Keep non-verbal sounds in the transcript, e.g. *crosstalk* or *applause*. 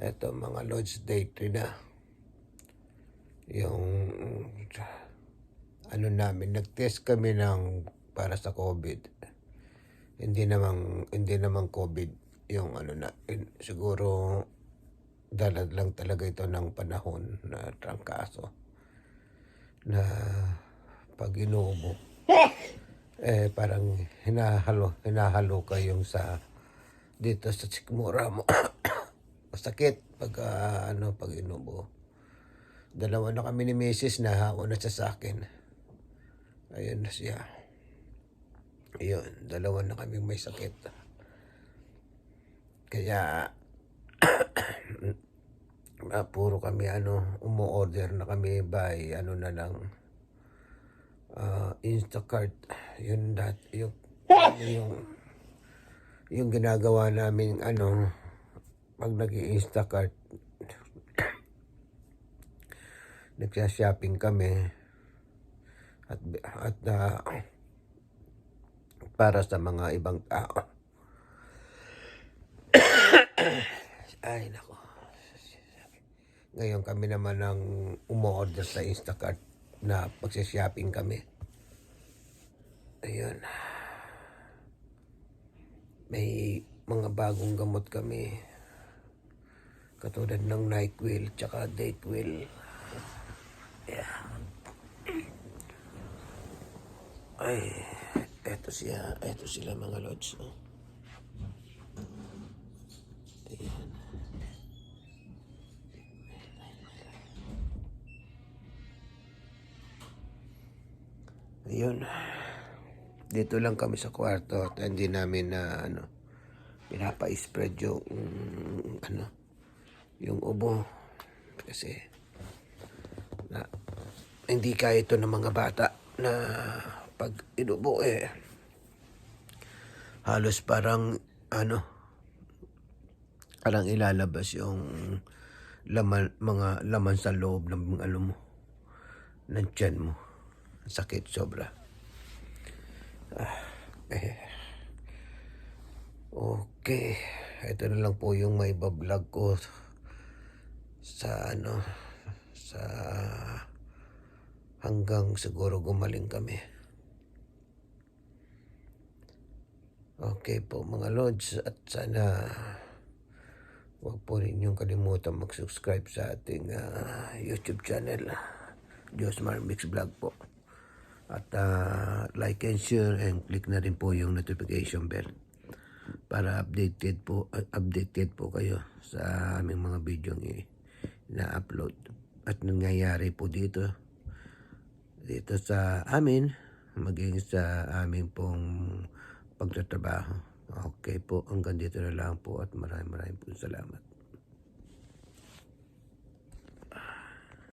Eto mga Lodge Day 3 na. Yung ano namin, nag-test kami ng para sa COVID. Hindi namang hindi namang COVID yung ano na siguro dala lang talaga ito ng panahon na trangkaso na pag inuubo eh parang hinahalo hinahalo ka yung sa dito sa sikmura mo masakit pag ah, ano pag inubo. Dalawa na kami ni Mrs. na una siya sa akin. Ayun na siya. Ayun dalawa na kami may sakit. Kaya *clears throat* ah, puro kami ano umu-order na kami by ano na lang ah, Instacart. Yun dat yung yung yung ginagawa namin ano pag nag instacart nagsha-shopping kami at at ah, para sa mga ibang tao *coughs* ay nako ngayon kami naman ang umu-order sa Instacart na pagsishopping kami. Ayun. May mga bagong gamot kami. Katulad ng NyQuil tsaka Dayquil. Yeah. Ay, eto siya, eto sila mga lods. Oh. Ayan. Ayun. Dito lang kami sa kwarto at hindi namin na ano pinapa-spread yung mm, ano yung ubo. Kasi na hindi kaya ito ng mga bata na pag inubo eh halos parang ano parang ilalabas yung laman mga laman sa loob ng ano mo ng tiyan mo. Sakit sobra. Ah, eh. okay. Ito na lang po yung may bablog ko sa ano sa hanggang siguro gumaling kami okay po mga lords at sana Huwag po ninyong kalimutan mag-subscribe sa ating ah, YouTube channel. Diosmar Mix Vlog po. At ah, like and share and click na rin po yung notification bell para updated po uh, updated po kayo sa aming mga video na upload at nangyayari po dito dito sa amin maging sa aming pong pagtatrabaho. Okay po, hanggang dito na lang po at maraming maraming po salamat.